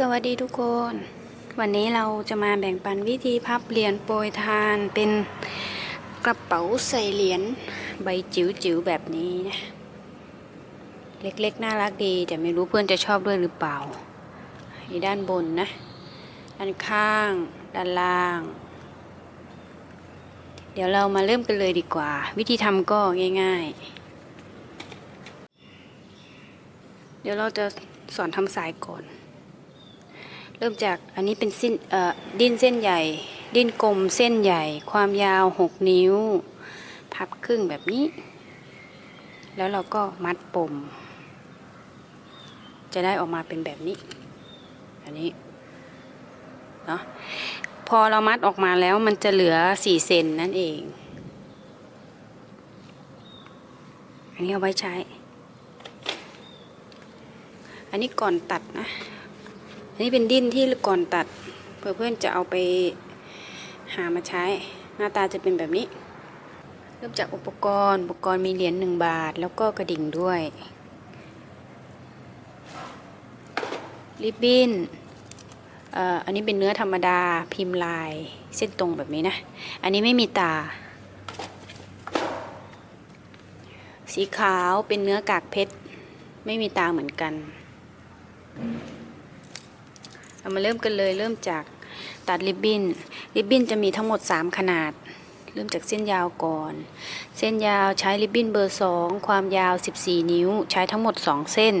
สวัสดีทุกคน วันนี้เราจะมาแบ่งปันวิธีพับเหรียญโปรยทานเป็นกระเป๋าใส่เหรียญใบจิ๋วๆแบบนี้นะเล็กๆน่ารักดีแต่ไม่รู้เพื่อนจะชอบด้วยหรือเปล่าด้านบนนะด้านข้าง ด้านล่าง เดี๋ยวเรามาเริ่มกันเลยดีกว่า วิธีทำก็ง่าย ๆ เดี๋ยวเราจะสอนทำสายก่อน เริ่มจากอันนี้เป็นสิ้นดิ้นเส้นใหญ่ ดิ้นกลมเส้นใหญ่ ความยาว 6 นิ้ว พับครึ่งแบบนี้ แล้วเราก็มัดปม จะได้ออกมาเป็นแบบนี้ อันนี้เนาะพอเรามัดออกมาแล้วมันจะเหลือ 4 เซนนั่นเอง อันนี้เอาไว้ใช้ อันนี้ก่อนตัดนะ อันนี้เป็นดิ้นที่ก่อนตัดเพื่อเพื่อนจะเอาไปหามาใช้ หน้าตาจะเป็นแบบนี้ เริ่มจากอุปกรณ์ อุปกรณ์มีเหรียญหนึ่งบาท แล้วก็กระดิ่งด้วยริบบิ้นอันนี้เป็นเนื้อธรรมดาพิมพ์ลายเส้นตรงแบบนี้นะ อันนี้ไม่มีตา สีขาวเป็นเนื้อกากเพชร ไม่มีตาเหมือนกัน เรามาเริ่มกันเลยเริ่มจากตัดริบบิ้น ริบบิ้นจะมีทั้งหมด 3 ขนาด เริ่มจากเส้นยาวก่อน เส้นยาวใช้ริบบิ้นเบอร์ 2 ความยาว 14 นิ้ว ใช้ทั้งหมด 2 เส้น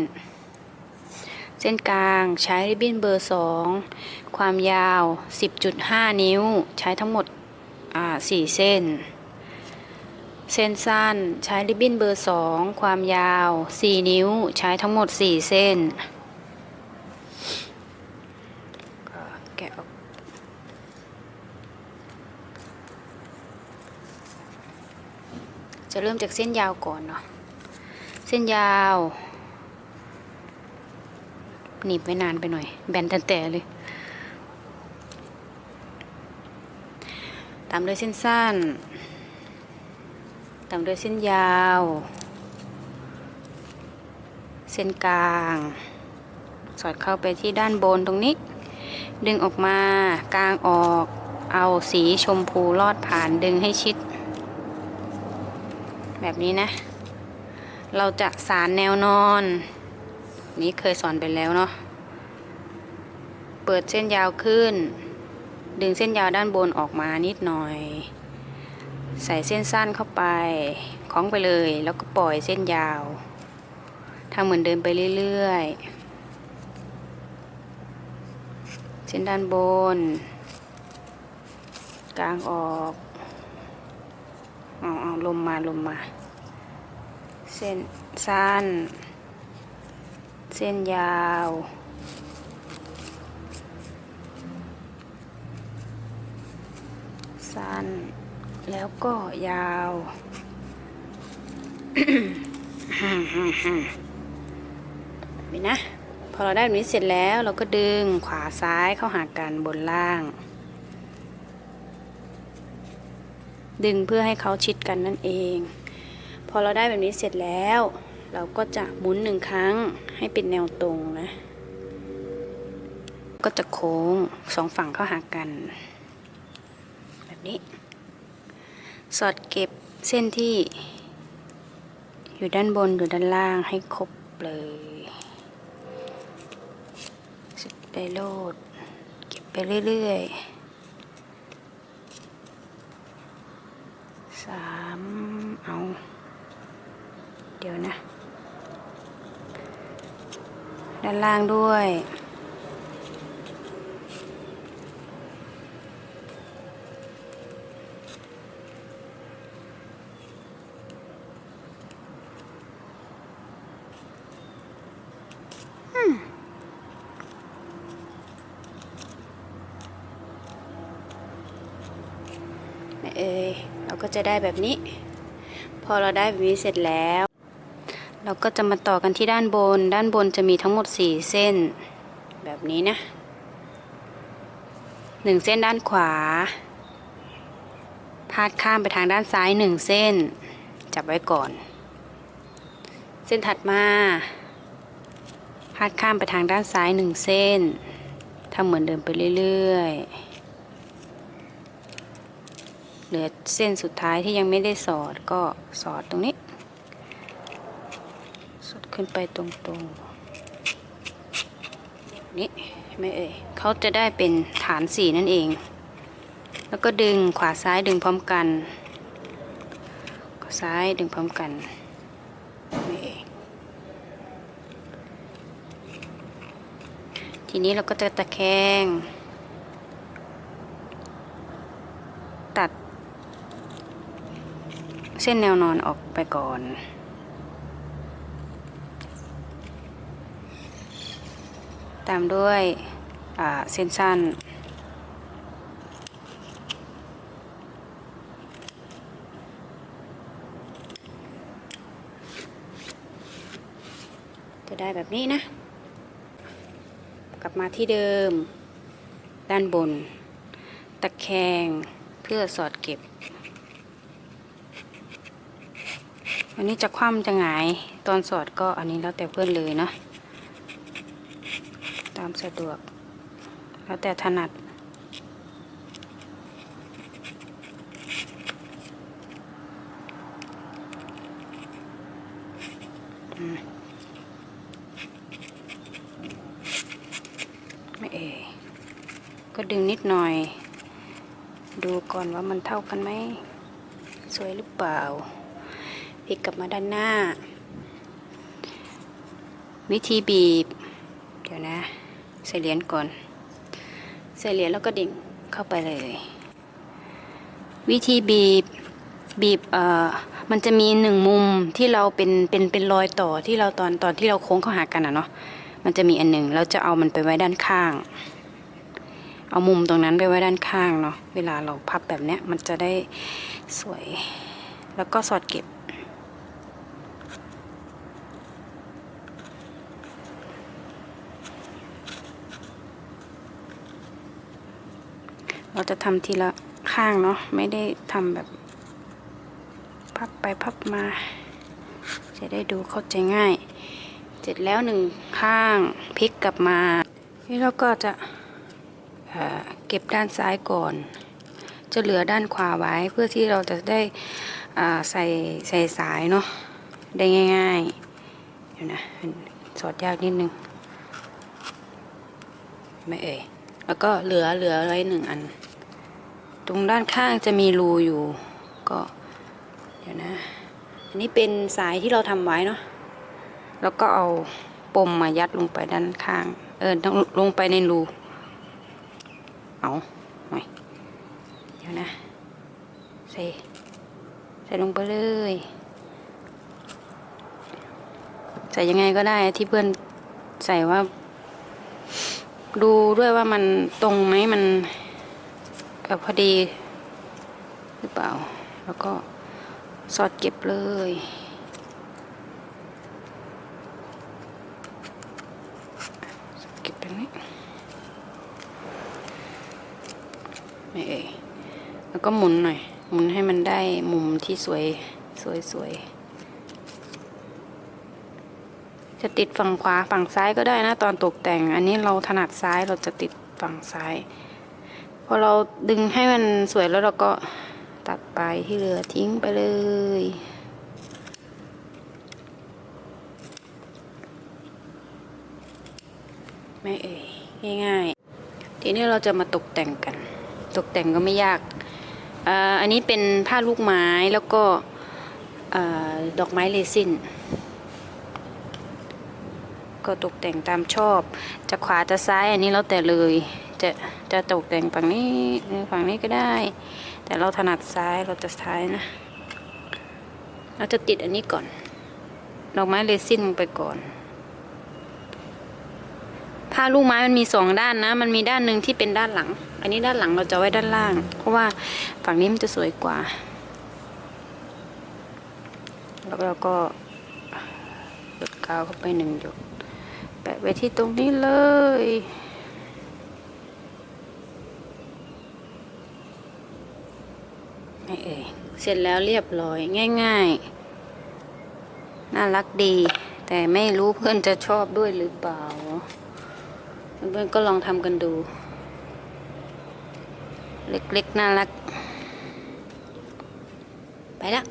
เส้นกลางใช้ริบบิ้นเบอร์ 2 ความยาว 10.5 นิ้ว ใช้ทั้งหมดอ่า4เส้น เส้นสั้นใช้ริบบิ้นเบอร์ 2 ความยาว 4 นิ้ว ใช้ทั้งหมด 4 เส้น ก็แกะออก จะเริ่มจากเส้นยาวก่อนเนาะเส้นยาวหนีบไว้นานไปหน่อย แบนแต่แต่เลย ตามด้วยเส้นสั้น ตามด้วยเส้นยาว เส้นกลาง สอดเข้าไปที่ด้านบนตรงนี้ ดึงออกมากลางออก เอาสีชมพูลอดผ่านดึงให้ชิด แบบนี้นะ เราจะสารแนวนอน นี้เคยสอนไปแล้วเนาะเปิดเส้นยาวขึ้น ดึงเส้นยาวด้านบนออกมานิดหน่อย ใส่เส้นสั้นเข้าไปคล้องไปเลยแล้วก็ปล่อยเส้นยาวทำเหมือนเดินไปเรื่อยๆ เส้นด้านบน กลางออก เอาเอาลมมาลมมา เส้นสั้น เส้นยาว สั้น แล้วก็ยาวแบบนี้นะ พอเราได้แบบนี้เสร็จแล้วเราก็ดึงขวาซ้ายเข้าหากันบนล่าง ดึงเพื่อให้เขาชิดกันนั่นเอง พอเราได้แบบนี้เสร็จแล้ว เราก็จะหมุนหนึ่งครั้งให้เป็นแนวตรงนะ ก็จะโค้งสองฝั่งเข้าหากัน แบบนี้ สอดเก็บเส้นที่ อยู่ด้านบนอยู่ด้านล่างให้ครบเลยสุดไปโลด เก็บไปเรื่อยๆ สามเอา เดี๋ยวนะ ด้านล่างด้วย เอยเรา ก็จะได้แบบนี้ พอเราได้แบบนี้เสร็จแล้ว เราก็จะมาต่อกันที่ด้านบน ด้านบนจะมีทั้งหมด 4 เส้น แบบนี้นะหนึ่งเส้นด้านขวา พาดข้ามไปทางด้านซ้ายหนึ่งเส้น จับไว้ก่อน เส้นถัดมา พาดข้ามไปทางด้านซ้ายหนึ่งเส้นทำเหมือนเดิมไปเรื่อยๆ เหลือเส้นสุดท้ายที่ยังไม่ได้สอดก็สอดตรงนี้ สอดขึ้นไปตรงๆนี่ไม่เอ่ยเขาจะได้เป็นฐานสีนั่นเอง แล้วก็ดึงขวาซ้ายดึงพร้อมกันขวาซ้ายดึงพร้อมกันนี่เองทีนี้เราก็จะตะแคง ตัด เส้นแนวนอนออกไปก่อน ตามด้วยเส้นสั้น จะได้แบบนี้นะ กลับมาที่เดิม ด้านบน ตะแคงเพื่อสอดเก็บ อันนี้จะคว่ำจะหงายตอนสอดก็อันนี้แล้วแต่เพื่อนเลยนะ ตามสะดวก แล้วแต่ถนัดไม่เอยก็ดึงนิดหน่อย ดูก่อนว่ามันเท่ากันไหม สวยหรือเปล่า พลิกกลับมาด้านหน้า วิธีบีบ เดี๋ยวนะ ใส่เหรียญก่อน ใส่เหรียญแล้วก็ดิ่งเข้าไปเลย วิธีบีบบีบเอ่อมันจะมีหนึ่งมุมที่เราเป็นเป็นเป็นรอยต่อที่เราตอนตอนที่เราโค้งเข้าหากันอะเนาะมันจะมีอันหนึ่งเราจะเอามันไปไว้ด้านข้าง เอามุมตรงนั้นไปไว้ด้านข้างเนาะเวลาเราพับแบบเนี้ยมันจะได้สวย แล้วก็สอดเก็บ เราจะทำทีละข้างเนาะไม่ได้ทำแบบ พับไปพับมา จะได้ดูเข้าใจง่าย เสร็จแล้วหนึ่งข้างพลิกกลับมานี่เราก็จะเเก็บด้านซ้ายก่อน จะเหลือด้านขวาไว้เพื่อที่เราจะได้ใส่ใส่สายเนาะได้ง่ายๆเดี๋ยวนะสอดยากนิดนึงไม่เอ่ยแล้วก็เหลือเหลือไว้หนึ่งอัน ตรงด้านข้างจะมีรูอยู่ ก็เดี๋ยวนะ อันนี้เป็นสายที่เราทำไว้เนาะ แล้วก็เอาปมมายัดลงไปด้านข้าง เออต้องลงไปในรู เอาหน่อย เดี๋ยวนะ ใส่ ใส่ลงไปเลย ใส่ยังไงก็ได้ที่เพื่อนใส่ว่า ดูด้วยว่ามันตรงไหมมัน พอดีหรือเปล่า แล้วก็สอดเก็บเลยเก็บตรงนี้ไม่เอ่ยแล้วก็หมุนหน่อย หมุนให้มันได้มุมที่สวยสวยสวยจะติดฝั่งขวาฝั่งซ้ายก็ได้นะ ตอนตกแต่ง อันนี้เราถนัดซ้ายเราจะติดฝั่งซ้าย พอเราดึงให้มันสวยแล้วเราก็ตัดไปที่เหลือทิ้งไปเลยไม่เอ่ยง่ายๆ ทีนี้เราจะมาตกแต่งกัน ตกแต่งก็ไม่ยากอันนี้เป็นผ้าลูกไม้แล้วก็ดอกไม้เรซินก็ตกแต่งตามชอบ จะขวาจะซ้ายอันนี้แล้วแต่เลย จะจะตกแต่งฝั่งนี้หรือฝั่งนี้ก็ได้ แต่เราถนัดซ้ายเราจะซ้ายนะ เราจะติดอันนี้ก่อนดอกไม้เรซินลงไปก่อนผ้าลูกไม้มันมีสองด้านนะ มันมีด้านหนึ่งที่เป็นด้านหลัง อันนี้ด้านหลังเราจะไว้ด้านล่าง เพราะว่าฝั่งนี้มันจะสวยกว่า แล้วเราก็หยดกาวเข้าไปหนึ่งหยดแปะไว้ที่ตรงนี้เลย ไม่เอ่ยเสร็จแล้วเรียบร้อยง่าย ๆ น่ารักดี แต่ไม่รู้เพื่อนจะชอบด้วยหรือเปล่า เพื่อนๆก็ลองทำกันดู เล็ก ๆ น่ารัก ไปละ